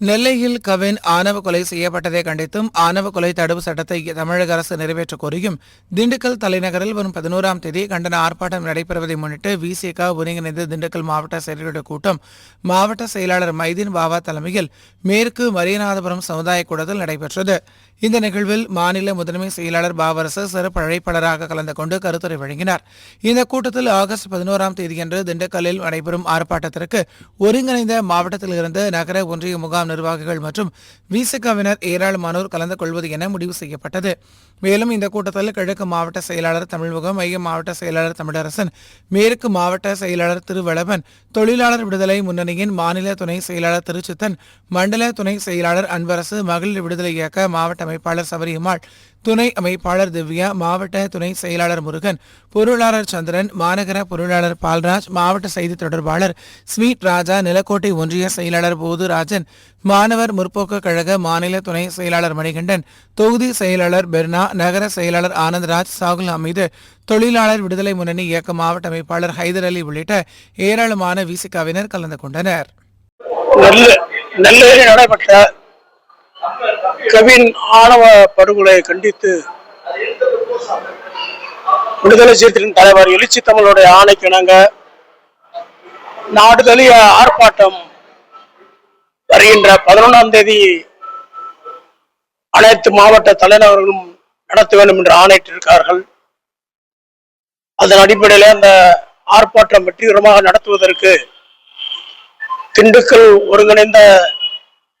நெல்லையில் கவின் ஆணவ கொலை செய்யப்பட்டதை கண்டித்தும் ஆணவ கொலை தடுப்பு சட்டத்தை தமிழக அரசு நிறைவேற்றக் கோரியும். திண்டுக்கல் தலைநகரில் வரும் பதினோராம் தேதி கண்டன ஆர்ப்பாட்டம் நடைபெறுவதை முன்னிட்டு விசிக ஒருங்கிணைந்த திண்டுக்கல் மாவட்ட செயலர்களுடைய கூட்டம் மாவட்ட செயலாளர் மைதீன் பாபா தலைமையில் மேற்கு மரியநாதபுரம் சமுதாய கூடத்தில் நடைபெற்றது. இந்த நிகழ்வில் மாநில முதன்மை செயலாளர் பாவரசு சிறப்பு அழைப்பாளராக கலந்து கொண்டு கருத்துரை வழங்கினார். இந்த கூட்டத்தில் ஆகஸ்ட் பதினோராம் தேதியன்று திண்டுக்கல்லில் நடைபெறும் ஆர்ப்பாட்டத்திற்கு ஒருங்கிணைந்த மாவட்டத்திலிருந்து நகர ஒன்றிய முகாம் நிர்வாகிகள் மற்றும் விசிகவினர் ஏராளமானோர் கலந்து கொள்வது என முடிவு செய்யப்பட்டது. மேலும் இந்த கூட்டத்தில் கிழக்கு மாவட்ட செயலாளர் தமிழ்முகம் மைய மாவட்ட செயலாளர் தமிழரசன் மேற்கு மாவட்ட செயலாளர் திருவளவன் தொழிலாளர் விடுதலை முன்னணியின் மாநில துணை செயலாளர் திருச்சித்தன் மண்டல துணை செயலாளர் அன்பரசு மகளிர் விடுதலை இயக்க மாவட்ட அமைப்பாளர் சபரியம்மாள் துணை அமைப்பாளர் திவ்யா மாவட்ட துணை செயலாளர் முருகன் பொருளாளர் சந்திரன் மாநகர பொருளாளர் பால்ராஜ் மாவட்ட செய்தி தொடர்பாளர் ஸ்வீட் ராஜா நிலக்கோட்டை ஒன்றிய செயலாளர் போதுராஜன் மாணவர் முற்போக்கு கழக மாநில துணை செயலாளர் மணிகண்டன் தொகுதி செயலாளர் பெர்னா நகர செயலாளர் ஆனந்த்ராஜ் சாகுல் அமீது தொழிலாளர் விடுதலை முன்னணி இயக்க மாவட்ட அமைப்பாளர் ஹைதர் அலி உள்ளிட்ட ஏராளமான விசிகாவினர் கலந்து கொண்டனர். நெல்லை நெல்லையில் நடைபெற்ற கவின் ஆணவ படுகொலையை கண்டித்து விடுதலை சிறுத்தைகளின் தலைவர் எழுச்சி தமிழுடைய ஆணைக்கிணங்க நாடு தழுவிய ஆர்ப்பாட்டம் வருகின்ற பதினொன்றாம் தேதி அனைத்து மாவட்ட தலைநகர்களும் நடத்த வேண்டும் என்று ஆணையிட்டிருக்கார்கள் அதன் அடிப்படையில் அந்த ஆர்ப்பாட்டம் வெற்றிகரமாக நடத்துவதற்கு திண்டுக்கல் ஒருங்கிணைந்த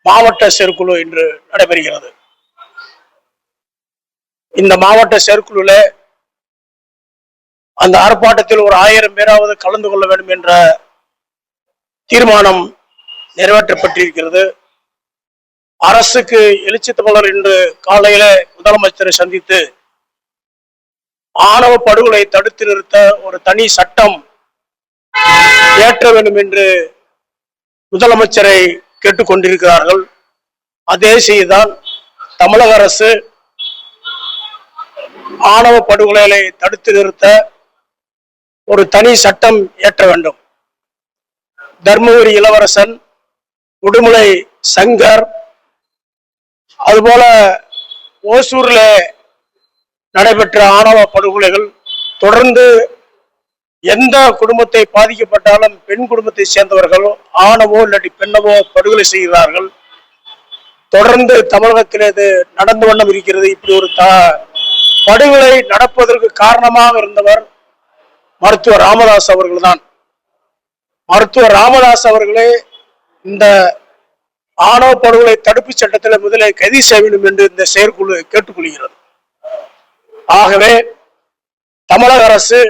மாவட்ட செயற்குழு இன்று நடைபெறுகிறது. இந்த மாவட்ட செயற்குழுல அந்த ஆர்ப்பாட்டத்தில் ஒரு ஆயிரம் பேராவது கலந்து கொள்ள வேண்டும் என்ற தீர்மானம் நிறைவேற்றப்பட்டிருக்கிறது. அரசுக்கு எழுச்சி தமிழர் இன்று காலையில முதலமைச்சரை சந்தித்து ஆணவ படுகொலை தடுத்து நிறுத்த ஒரு தனி சட்டம் ஏற்ற வேண்டும் என்று முதலமைச்சரை கேட்டுக்கொண்டிருக்கிறார்கள். அதே செய்திதான் தமிழக அரசு ஆணவ படுகொலைகளை தடுத்து நிறுத்த ஒரு தனி சட்டம் ஏற்ற வேண்டும். தர்மபுரி இளவரசன் உடுமலை சங்கர் அதுபோல ஓசூரில் நடைபெற்ற ஆணவ படுகொலைகள் தொடர்ந்து எந்த குடும்பத்தை பாதிக்கப்பட்டாலும் பெண் குடும்பத்தை சேர்ந்தவர்களோ ஆணவோ இல்லாட்டி பெண்ணவோ படுகொலை செய்கிறார்கள். தொடர்ந்து தமிழகத்தில் இது நடந்து வண்ணம் இருக்கிறது. இப்படி ஒரு த படுகொலை நடப்பதற்கு காரணமாக இருந்தவர் மருத்துவர் ராமதாஸ் அவர்கள்தான். மருத்துவர் ராமதாஸ் அவர்களே இந்த ஆணவ படுகொலை தடுப்பு சட்டத்தில் முதலில் கைது செய்ய வேண்டும் என்று இந்த செயற்குழு கேட்டுக்கொள்கிறது. ஆகவே தமிழக அரசு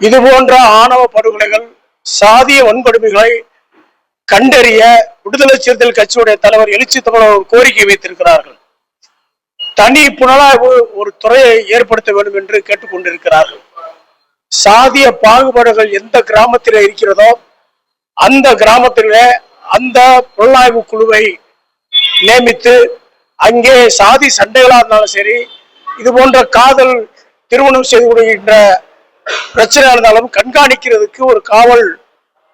இது போன்ற ஆணவ படுகொலைகள் சாதிய வன்கொடுமைகளை கண்டறிய விடுதலை சிறுத்தைகள் கட்சியுடைய தலைவர் எழுச்சி தமிழர் கோரிக்கை வைத்திருக்கிறார்கள். தனி புலனாய்வு ஒரு துறையை ஏற்படுத்த வேண்டும் என்று கேட்டுக்கொண்டிருக்கிறார்கள். சாதிய பாகுபாடுகள் எந்த கிராமத்தில் இருக்கிறதோ அந்த கிராமத்திலே அந்த புலனாய்வு குழுவை நியமித்து அங்கே சாதி சண்டைகளா இருந்தாலும் சரி இது போன்ற காதல் திருமணம் செய்து கொள்கின்ற பிரச்சனை இருந்தாலும் கண்காணிக்கிறதுக்கு ஒரு காவல்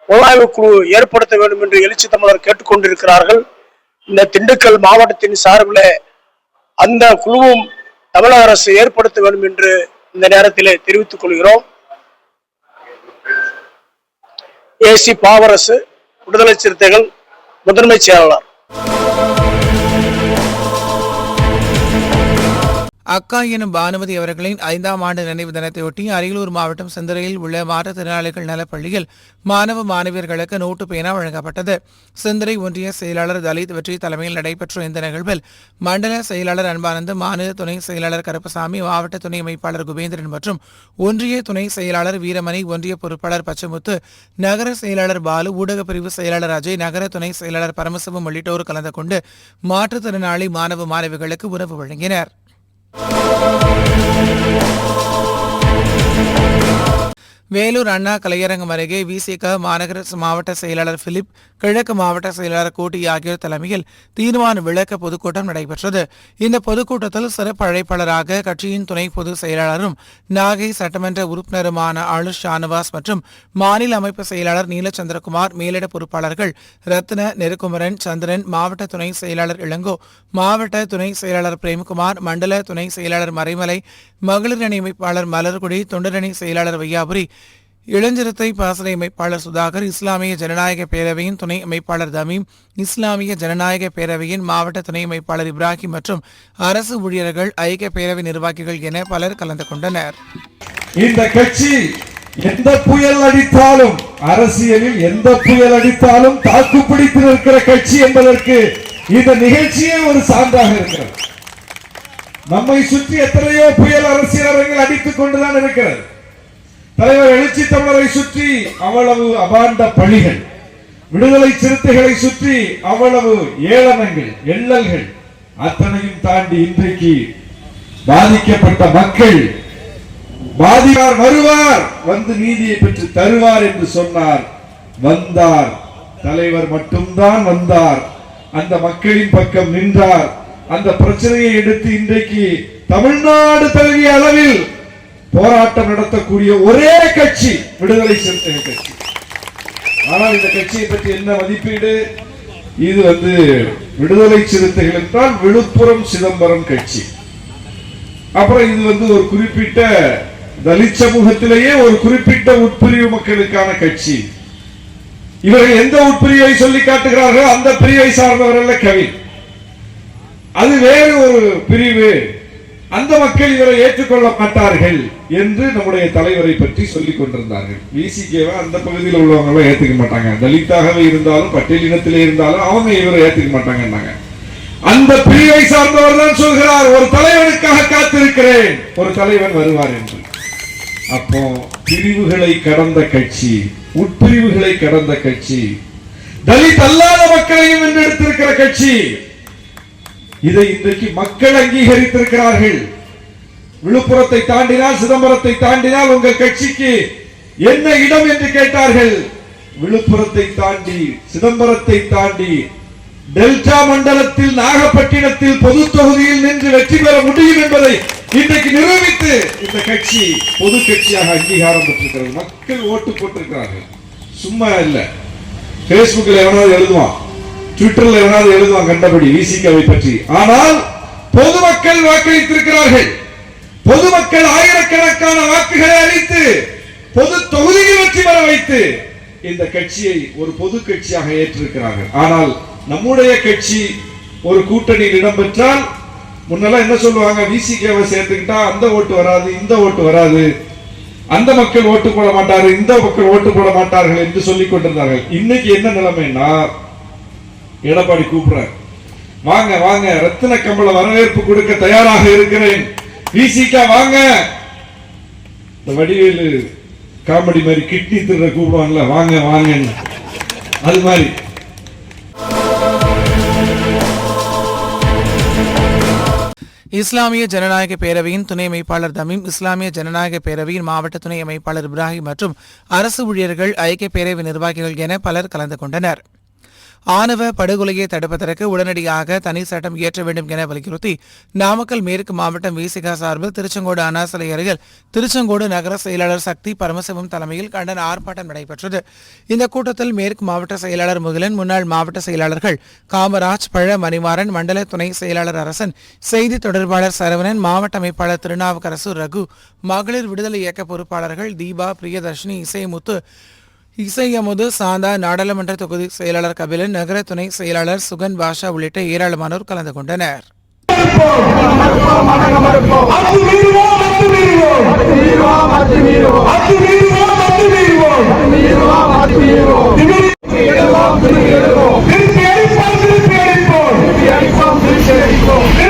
புலனாய்வு குழு ஏற்படுத்த வேண்டும் என்று எழுச்சி தமிழர் கேட்டுக்கொண்டிருக்கிறார்கள். இந்த திண்டுக்கல் மாவட்டத்தின் சார்பில் அந்த குழுவும் தமிழக அரசு ஏற்படுத்த வேண்டும் என்று இந்த நேரத்தில் தெரிவித்துக் கொள்கிறோம். ஏசி பாவரசு விடுதலை சிறுத்தைகள் முதன்மை செயலாளர். அக்கா எனும் பானுமதி அவர்களின் ஐந்தாம் ஆண்டு நினைவு தினத்தையொட்டி அரியலூர் மாவட்டம் செந்துறையில் உள்ள மாற்றுத்திறனாளிகள் நலப்பள்ளியில் மாணவ மாணவியர்களுக்கு நோட்டு பேனா வழங்கப்பட்டது. செந்துறை ஒன்றிய செயலாளர் தலித் வெற்றி தலைமையில் நடைபெற்ற இந்த நிகழ்வில் மண்டல செயலாளர் அன்பானந்து மாநில துணை செயலாளர் கருப்பசாமி மாவட்ட துணை அமைப்பாளர் குபேந்திரன் மற்றும் ஒன்றிய துணை செயலாளர் வீரமணி ஒன்றிய பொறுப்பாளர் பச்சமுத்து நகர செயலாளர் பாலு ஊடக பிரிவு செயலாளர் அஜய் நகர துணை செயலாளர் பரமசிவம் உள்ளிட்டோர் கலந்து கொண்டு மாற்றுத்திறனாளி மாணவ மாணவிகளுக்கு உணவு வழங்கினர். Oh, வேலூர் அண்ணா கலையரங்கம் அருகே விசிக மாநகர மாவட்ட செயலாளர் பிலிப் கிழக்கு மாவட்ட செயலாளர் கோட்டி ஆகியோர் தலைமையில் தீர்மான விளக்க பொதுக்கூட்டம் நடைபெற்றது. இந்த பொதுக்கூட்டத்தில் சிறப்பு அழைப்பாளராக கட்சியின் துணை பொதுச் செயலாளரும் நாகை சட்டமன்ற உறுப்பினருமான ஆளுஷ் ஷானவாஸ் மற்றும் மாநில அமைப்பு செயலாளர் நீலச்சந்திரகுமார் மேலிட பொறுப்பாளர்கள் ரத்ன நெருக்குமரன் சந்திரன் மாவட்ட துணை செயலாளர் இளங்கோ மாவட்ட துணை செயலாளர் பிரேம்குமார் மண்டல துணை செயலாளர் மறைமலை மகளிர் அணி அமைப்பாளர் மலர்குடி தொண்டரணி செயலாளர் வையாபுரி இளஞ்சிறுத்தை பாசறை அமைப்பாளர் சுதாகர் இஸ்லாமிய ஜனநாயக பேரவையின் துணை அமைப்பாளர் தமீம் இஸ்லாமிய ஜனநாயக பேரவையின் மாவட்ட துணை அமைப்பாளர் இப்ராஹிம் மற்றும் அரசு ஊழியர்கள் ஐக்கிய பேரவை நிர்வாகிகள் என பலர் கலந்து கொண்டனர். இந்த கட்சி எந்த புயல் அடித்தாலும் அரசியலில் எந்த புயல் அடித்தாலும் தாக்கு பிடித்து நிற்கிற கட்சி என்பதற்கு இந்த நிகழ்ச்சியே ஒரு சான்றாக இருக்கிறது. நம்மை சுற்றி எத்தனையோ புயல் அரசியல் அரங்கில் அடித்துக் கொண்டுதான் இருக்கிறது. தலைவர் எழுச்சி தமிழரை சுற்றி அவ்வளவு அபாண்ட பழிகள் விடுதலை சிறுத்தைகளை சுற்றி அவ்வளவு ஏளனங்கள் எள்ளல்கள் அத்தனையும் தாண்டி இன்றைக்கு பாதிக்கப்பட்ட மக்கள் பாதிவார் வருவார் வந்து நீதியை பெற்று தருவார் என்று சொன்னார். வந்தார். தலைவர் மட்டும்தான் வந்தார். அந்த மக்களின் பக்கம் நின்றார். அந்த பிரச்சனையை எடுத்து இன்றைக்கு தமிழ்நாடு தழுவிய அளவில் போராட்டம் நடத்தக்கூடிய ஒரே கட்சி விடுதலை சிறுத்தைகள் கட்சி. ஆனால் இந்த கட்சியை பற்றி என்ன மதிப்பீடு? இது வந்து விடுதலை சிறுத்தைகள் என்றால் விழுப்புரம் சிதம்பரம் கட்சி. அப்புறம் இது வந்து ஒரு குறிப்பிட்ட தலித் சமூகத்திலேயே ஒரு குறிப்பிட்ட உட்பிரிவு மக்களுக்கான கட்சி. இவர்கள் எந்த உட்பிரிவை சொல்லி காட்டுகிறார்களோ அந்த பிரிவை சார்ந்தவர் அல்ல கவி அது வேறு ஒரு பிரிவு. அந்த மக்கள் இவரை ஏற்றுக்கொள்ள மாட்டார்கள் என்று நம்முடைய தலைவரை பற்றி சொல்லிக் கொண்டிருந்தார்கள். விசிகேவை அந்த பகுதியில் உள்ளவங்களும் ஏற்றுக்க மாட்டாங்க. தலித்தாகவே இருந்தாலும் பட்டியல் இனத்திலே இருந்தாலும் அவங்க இவரை ஏற்றுக்க மாட்டாங்கன்னாங்க. அந்த பிரிவை சார்ந்தவர் தான் சொல்கிறார் ஒரு தலைவனுக்காக காத்திருக்கிறேன். ஒரு தலைவன் வருவார் என்று. அப்போ பிரிவுகளை கடந்த கட்சி உட்பிரிவுகளை கடந்த கட்சி தலித் அல்லாத மக்களையும் வென்றெடுத்திருக்கிற கட்சி இதை இன்றைக்கு மக்கள் அங்கீகரித்திருக்கிறார்கள். விழுப்புரத்தை தாண்டினால் சிதம்பரத்தை தாண்டினால் உங்கள் கட்சிக்கு என்ன இடம் என்று கேட்டார்கள். விழுப்புரத்தை தாண்டி சிதம்பரத்தை தாண்டி டெல்டா மண்டலத்தில் நாகப்பட்டினத்தில் பொது தொகுதியில் நின்று வெற்றி பெற முடியும் என்பதை இன்றைக்கு நிரூபித்து இந்த கட்சி பொது கட்சியாக அங்கீகாரம் பெற்றிருக்கிறது. மக்கள் ஓட்டு போட்டிருக்கிறார்கள். சும்மா இல்ல. பேஸ்புக்கில் எவனாவது எழுதுவான். ட்விட்டர்ல எவனாவது எழுதுவான் கண்டபடி விசிகாவை பற்றி. ஆனால் பொதுமக்கள் வாக்களித்திருக்கிறார்கள். பொதுமக்கள் ஆயிரக்கணக்கான வாக்குகளை அளித்து பொது தொகுதியில் வெற்றி பெற வைத்து இந்த கட்சியை ஒரு பொது கட்சியாக ஏற்றிருக்கிறார்கள். ஆனால் நம்முடைய கட்சி ஒரு கூட்டணியில் இடம்பெற்றால் முன்னெல்லாம் என்ன சொல்லுவாங்க? விசிகேவை சேர்த்துக்கிட்டா அந்த ஓட்டு வராது இந்த ஓட்டு வராது. அந்த மக்கள் ஓட்டு போட மாட்டார்கள் இந்த மக்கள் ஓட்டு போட மாட்டார்கள் என்று சொல்லிக் கொண்டிருந்தார்கள். இன்னைக்கு என்ன நிலைமைன்னா எடப்பாடி கூப்பிடுறார். வாங்க வாங்க ரத்தின கம்பள வரவேற்பு கொடுக்க தயாராக இருக்கிறேன். விசிகா வாங்க. இந்த வடிவேலு காமெடி மாதிரி கிட்னி திருட கூப்பிடுவாங்கல்ல வாங்க வாங்கன்னு. அது மாதிரி. இஸ்லாமிய ஜனநாயக பேரவையின் துணை அமைப்பாளர் தமீம் இஸ்லாமிய ஜனநாயக பேரவையின் மாவட்ட துணை அமைப்பாளர் இப்ராஹிம் மற்றும் அரசு ஊழியர்கள் ஐக்கிய பேரவை நிர்வாகிகள் என பலர் கலந்து கொண்டனர். ஆணவ படுகொலையை தடுப்பதற்கு உடனடியாக தனி சட்டம் இயற்ற வேண்டும் என வலியுறுத்தி நாமக்கல் மேற்கு மாவட்டம் விசிகா சார்பில் திருச்செங்கோடு அண்ணாசிலை அருகில் திருச்செங்கோடு நகர செயலாளர் சக்தி பரமசிவம் தலைமையில் கண்டன ஆர்ப்பாட்டம் நடைபெற்றது. இந்த கூட்டத்தில் மேற்கு மாவட்ட செயலாளர் முகிலன் முன்னாள் மாவட்ட செயலாளர்கள் காமராஜ் பழ மணிமாறன் மண்டல துணை செயலாளர் அரசன் செய்தி தொடர்பாளர் சரவணன் மாவட்ட அமைப்பாளர் திருநாவுக்கரசு ரகு மகளிர் விடுதலை இயக்க பொறுப்பாளர்கள் தீபா பிரியதர்ஷினி இசைமுத்து இசையமுது சாந்தா நாடாளுமன்ற தொகுதி செயலாளர் கபிலன் நகர துணை செயலாளர் சுகன் பாஷா உள்ளிட்ட ஏராளமானோர் கலந்து கொண்டனர். திருப்பி அடிப்போம் திருப்பி அடிப்போம். திருப்பி அடிப்போம் திருப்பி அடிப்போம்